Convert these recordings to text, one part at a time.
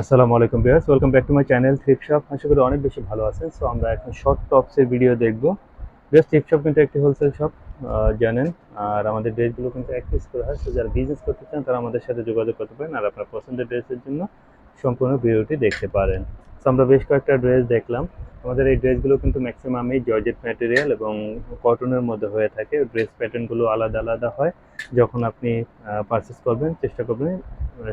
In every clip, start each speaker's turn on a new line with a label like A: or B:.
A: আসসালামু আলাইকুম viewers welcome back to my channel thrift shop আশা করি অনেক বেশি ভালো আছেন। সো আমরা এখন শর্ট টপসের ভিডিও দেখব। বিয়ার্স থ্রিপ শপ কিন্তু একটি হোলসেল শপ জানেন। আর আমাদের ড্রেসগুলো কিন্তু পিস করে হয়। সো যারা বিজনেস করতে চান, তারা আমাদের সাথে যোগাযোগ করতে পারেন। আর আপনার পছন্দের ড্রেসের জন্য সম্পূর্ণ ভিডিওটি দেখতে পারেন। সো আমরা বেশ কয়েকটা ড্রেস দেখলাম। আমাদের এই ড্রেসগুলো কিন্তু ম্যাক্সিমামই জর্জেট ম্যাটেরিয়াল এবং কটনের মধ্যে হয়ে থাকে। ড্রেস প্যাটার্নগুলো আলাদা আলাদা হয়। যখন আপনি পারচেস করবেন, চেষ্টা করবেন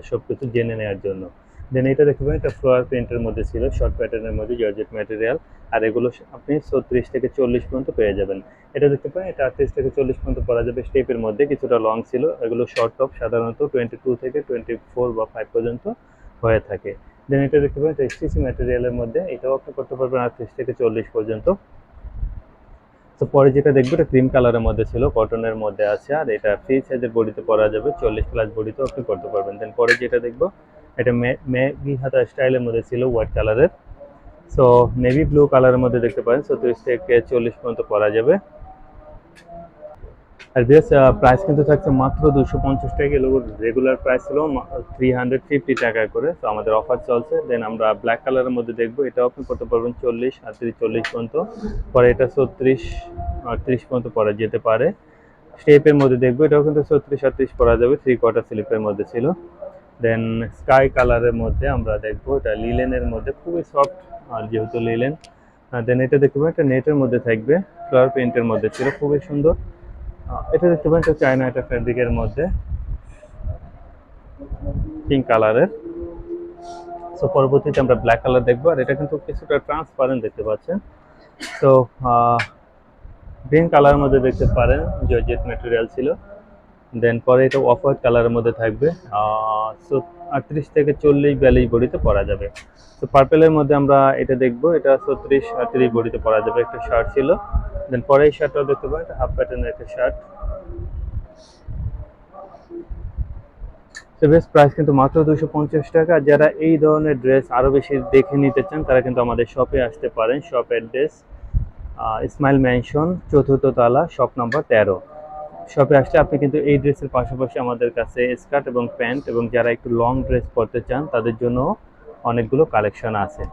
A: সব কিছু জেনে নেওয়ার জন্য। দেন এটা দেখতে পাবেন এটা ফ্লোয়ার প্রিন্টের মধ্যে ছিল শর্ট প্যাটার্নের মধ্যে জর্জেট ম্যাটেরিয়াল আর এগুলো আপনি ছত্রিশ থেকে চল্লিশ পর্যন্ত পেয়ে যাবেন। এটা দেখতে পাবেন এটা আটত্রিশ থেকে চল্লিশ পর্যন্ত পরা যাবে স্টেপের মধ্যে, কিছুটা লং ছিল, এগুলো শর্ট টপ সাধারণত টোয়েন্টি টু থেকে টোয়েন্টি ফোর বা ফাইভ পর্যন্ত হয়ে থাকে। দেন এটা দেখতে পাবেন এটা এসটিসি ম্যাটেরিয়ালের মধ্যে, এটাও আপনি করতে পারবেন আটত্রিশ থেকে চল্লিশ পর্যন্ত। তো পরে যেটা দেখব, এটা ক্রিম কালারের মধ্যে ছিল কটনের মধ্যে আছে, আর এটা ফ্রি সাইজের বডিতে পরা যাবে, চল্লিশ প্লাস বডিতেও আপনি করতে পারবেন। দেন পরে যেটা দেখব এটা মেগি হাতা স্টাইলের মধ্যে ছিল হোয়াইট কালারের সো নেভি ব্লু কালারের মধ্যে দেখতে পারেন, ছত্রিশ থেকে চল্লিশ পর্যন্ত পরা যাবে। আর বেশ প্রাইস কিন্তু থাকছে মাত্র দুশো পঞ্চাশ টাকা এগুলো রেগুলার প্রাইস ছিল থ্রি হান্ড্রেড ফিফটি টাকা করে। তো আমাদের অফার চলছে। দেন আমরা ব্ল্যাক কালারের মধ্যে দেখব। এটাও আপনি করতে পারবেন চল্লিশ আটত্রিশ চল্লিশ পর্যন্ত। পরে এটা ছত্রিশ আটত্রিশ পর্যন্ত পরা যেতে পারে। স্টেপের মধ্যে দেখব। এটাও কিন্তু ছত্রিশ আটত্রিশ পরা যাবে। থ্রি কোয়ার্টার স্লিপের মধ্যে ছিল। দেন স্কাই কালারের মধ্যে আমরা দেখব, এটা লিলেনের মধ্যে, খুবই সফট আর যেহেতু লিলেন দেন এটা দেখতে পাবেন, এটা নেটের মধ্যে থাকবে ফ্লাওয়ার প্রিন্টের মধ্যে ছিল, খুবই সুন্দর। এটা দেখতে পাবেন, এটা চায়না এটা ফ্যাব্রিকের মধ্যে পিঙ্ক কালারের সো পরবর্তীতে আমরা ব্ল্যাক কালার দেখব, আর এটা কিন্তু কিছুটা ট্রান্সপারেন্ট দেখতে পাচ্ছেন। তো গ্রিন কালারের মধ্যে দেখতে পারেন জর্জেট ম্যাটেরিয়াল ছিল। দেন পরে এটা অফ হোয়াইট কালারের মধ্যে থাকবে সো আটত্রিশ থেকে চল্লিশ বিয়াল্লিশ বডিতে পরা যাবে। তো পার্পেলের মধ্যে আমরা এটা দেখব, এটা ছত্রিশ আটত্রিশ বডিতে পরা যাবে একটা শার্ট ছিল। দেন পরে এই শার্টটাও দেখতে পাবেন এটা হাফ প্যাটার্নের একটা শার্ট তো বেশ প্রাইস কিন্তু মাত্র দুশো পঞ্চাশ টাকা। যারা এই ধরনের ড্রেস আরও বেশি দেখে নিতে চান, তারা কিন্তু আমাদের শপে আসতে পারেন শপ অ্যাড্রেস ইসমাইল ম্যানশন চতুর্থ তালা শপ নাম্বার তেরো। শপে আসলে আপনি কিন্তু এই ড্রেসের পাশাপাশি আমাদের কাছে স্কার্ট এবং প্যান্ট এবং যারা একটু লং ড্রেস পরতে চান, তাদের জন্য অনেকগুলো কালেকশন আছে।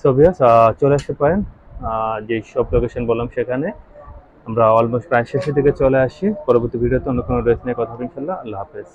A: সো বিয়াস চলে আসতে পারেন যে সব লোকেশন বললাম সেখানে। আমরা অলমোস্ট প্রায় শেষের দিকে চলে আসি। পরবর্তী ভিডিওতে অন্য কোনো ড্রেস নিয়ে কথা বলছিলাম আল্লাহ হাফেজ।